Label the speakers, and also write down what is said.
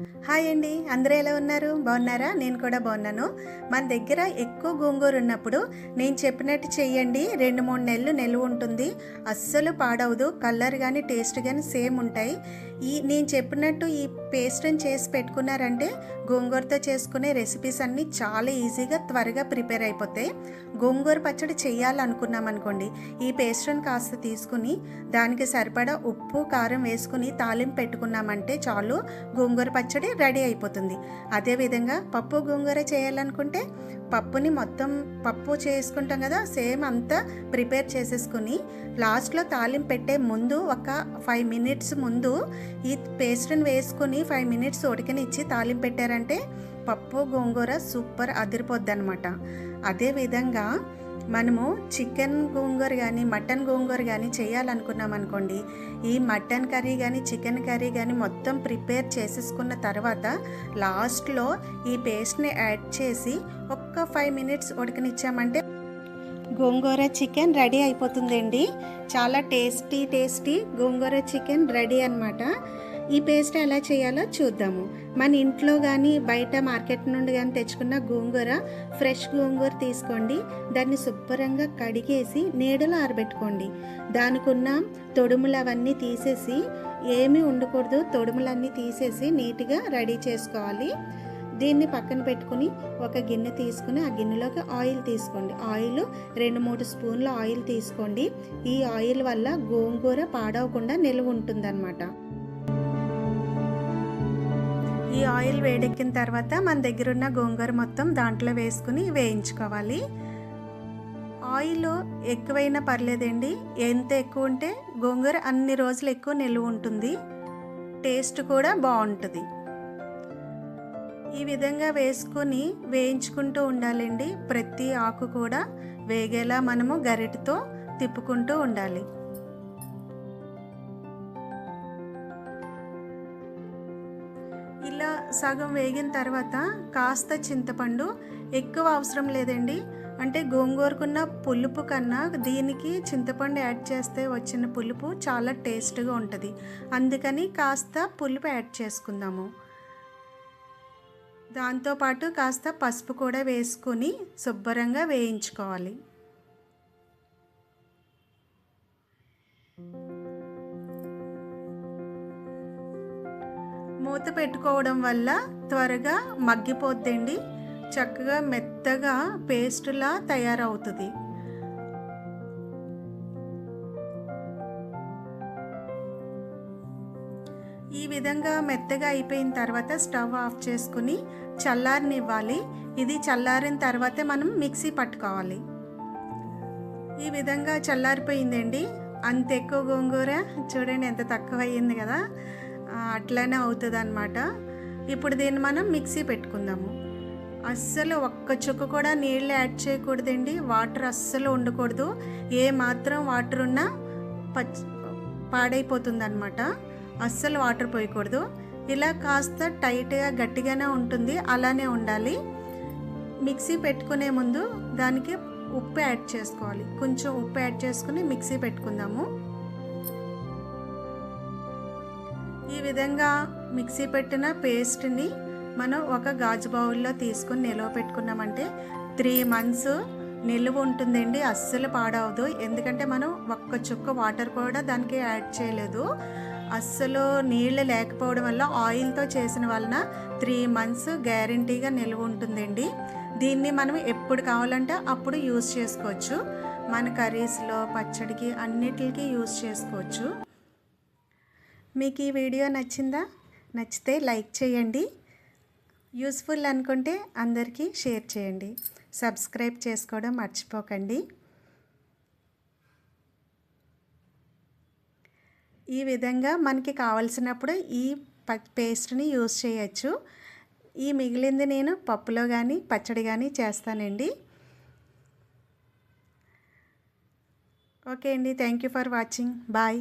Speaker 1: Hi అండి. అందరూ ఎలా ఉన్నారు? బాగున్నారా? నేను కూడా బాగున్నాను. మన దగ్గర ఎక్కువ గోంగూర ఉన్నప్పుడు నేను చెప్పినట్టు చెయ్యండి. రెండు మూడు నెలలు నిల్వ ఉంటుంది. అస్సలు పాడవదు. కలర్ కానీ టేస్ట్ కానీ సేమ్ ఉంటాయి. ఈ నేను చెప్పినట్టు ఈ పేస్ట్ని చేసి పెట్టుకున్నారంటే గోంగూరతో చేసుకునే రెసిపీస్ అన్నీ చాలా ఈజీగా త్వరగా ప్రిపేర్ అయిపోతాయి. గోంగూర పచ్చడి చేయాలనుకున్నాం అనుకోండి. ఈ పేస్ట్ని కాస్త తీసుకుని దానికి సరిపడా ఉప్పు కారం వేసుకుని తాలింపు పెట్టుకున్నామంటే చాలు. గోంగూర పచ్చడి పచ్చడి రెడీ అయిపోతుంది. అదేవిధంగా పప్పు గోంగూర చేయాలనుకుంటే పప్పుని మొత్తం పప్పు చేసుకుంటాం కదా సేమ్ అంతా ప్రిపేర్ చేసేసుకుని లాస్ట్లో తాలింపు పెట్టే ముందు ఒక ఫైవ్ మినిట్స్ ముందు ఈ పేస్ట్ని వేసుకుని ఫైవ్ మినిట్స్ ఉడికనిచ్చి తాలింపు పెట్టారంటే పప్పు గోంగూర సూపర్ అదిరిపోద్ది అనమాట అదేవిధంగా మనము చికెన్ గోంగూర కానీ మటన్ గోంగూర కానీ చేయాలనుకున్నాం అనుకోండి ఈ మటన్ కర్రీ కానీ చికెన్ కర్రీ కానీ మొత్తం ప్రిపేర్ చేసేసుకున్న తర్వాత లాస్ట్లో ఈ పేస్ట్ని యాడ్ చేసి ఒక్క ఫైవ్ మినిట్స్ ఉడకనిచ్చామంటే గోంగూర చికెన్ రెడీ అయిపోతుందండి. చాలా tasty tasty gongura chicken ready అనమాట ఈ పేస్ట్ ఎలా చేయాలో చూద్దాము. మన ఇంట్లో కానీ బయట మార్కెట్ నుండి కానీ తెచ్చుకున్న గోంగూర ఫ్రెష్ గోంగూర తీసుకోండి. దాన్ని శుభ్రంగా కడిగేసి నీడలో ఆరబెట్టుకోండి. దానికున్న తొడుములు అవన్నీ తీసేసి ఏమీ ఉండకూడదు. తొడుములన్నీ తీసేసి నీట్గా రెడీ చేసుకోవాలి. దీన్ని పక్కన పెట్టుకుని ఒక గిన్నె తీసుకుని ఆ గిన్నెలోకి ఆయిల్ తీసుకోండి. ఆయిల్ రెండు మూడు స్పూన్ల ఆయిల్ తీసుకోండి. ఈ ఆయిల్ వల్ల గోంగూర పాడవకుండా నిల్వ ఉంటుందన్నమాట. ఈ ఆయిల్ వేడెక్కిన తర్వాత మన దగ్గర ఉన్న గోంగూర మొత్తం దాంట్లో వేసుకుని వేయించుకోవాలి. ఆయిల్ ఎక్కువైనా పర్లేదండి. ఎంత ఎక్కువ ఉంటే గోంగూర అన్ని రోజులు ఎక్కువ నిల్వ ఉంటుంది. టేస్ట్ కూడా బాగుంటుంది. ఈ విధంగా వేసుకొని వేయించుకుంటూ ఉండాలండి. ప్రతి ఆకు కూడా వేగేలా మనము గరిటతో తిప్పుకుంటూ ఉండాలి. ఇలా సగం వేగిన తర్వాత కాస్త చింతపండు ఎక్కువ అవసరం లేదండి. అంటే గోంగూరకున్న పులుపు కన్నా దీనికి చింతపండు యాడ్ చేస్తే వచ్చిన పులుపు చాలా టేస్ట్గా ఉంటుంది. అందుకని కాస్త పులుపు యాడ్ చేసుకుందాము. దాంతోపాటు కాస్త పసుపు కూడా వేసుకొని శుభ్రంగా వేయించుకోవాలి. మూత పెట్టుకోవడం వల్ల త్వరగా మగ్గిపోద్దండి. చక్కగా మెత్తగా పేస్టులా తయారవుతుంది. ఈ విధంగా మెత్తగా అయిపోయిన తర్వాత స్టవ్ ఆఫ్ చేసుకుని చల్లారనివ్వాలి. ఇది చల్లారిన తర్వాతే మనం మిక్సీ పట్టుకోవాలి. ఈ విధంగా చల్లారిపోయిందండి. అంత ఎక్కువ గోంగూర చూడండి ఎంత తక్కువ అయ్యింది కదా. అట్లనే అవుతుంది అనమాట ఇప్పుడు దీన్ని మనం మిక్సీ పెట్టుకుందాము. అస్సలు ఒక్క చుక్క కూడా నీళ్ళు యాడ్ చేయకూడదండి. వాటర్ అస్సలు ఉండకూడదు. ఏ మాత్రం వాటర్ ఉన్నా పచ్ పాడైపోతుంది అనమాట అస్సలు వాటర్ పోయకూడదు. ఇలా కాస్త టైట్గా గట్టిగానే ఉంటుంది. అలానే ఉండాలి. మిక్సీ పెట్టుకునే ముందు దానికి ఉప్పు యాడ్ చేసుకోవాలి. కొంచెం ఉప్పు యాడ్ చేసుకుని మిక్సీ పెట్టుకుందాము. ఈ విధంగా మిక్సీ పెట్టిన పేస్ట్ని మనం ఒక గాజు బౌల్లో తీసుకుని నిల్వ పెట్టుకున్నామంటే త్రీ మంత్స్ నిల్వ ఉంటుందండి అస్సలు పాడవదు. ఎందుకంటే మనం ఒక్క చుక్క వాటర్ కూడా దానికి యాడ్ చేయలేదు. అస్సలు నీళ్ళు లేకపోవడం వల్ల ఆయిల్తో చేసిన వలన త్రీ మంత్స్ గ్యారంటీగా నిల్వ ఉంటుందండి. దీన్ని మనం ఎప్పుడు కావాలంటే అప్పుడు యూస్ చేసుకోవచ్చు. మన కర్రీస్లో పచ్చడికి అన్నిటికీ యూస్ చేసుకోవచ్చు. మీకు ఈ వీడియో నచ్చిందా? నచ్చితే లైక్ చేయండి. యూస్ఫుల్ అనుకుంటే అందరికీ షేర్ చేయండి. సబ్స్క్రైబ్ చేసుకోవడం మర్చిపోకండి. ఈ విధంగా మనకి కావలసినప్పుడు ఈ పేస్ట్ని యూస్ చేయొచ్చు. ఈ మిగిలింది నేను పప్పులో కానీ పచ్చడి కానీ చేస్తానండి. ఓకే అండి. Thank you for watching. Bye.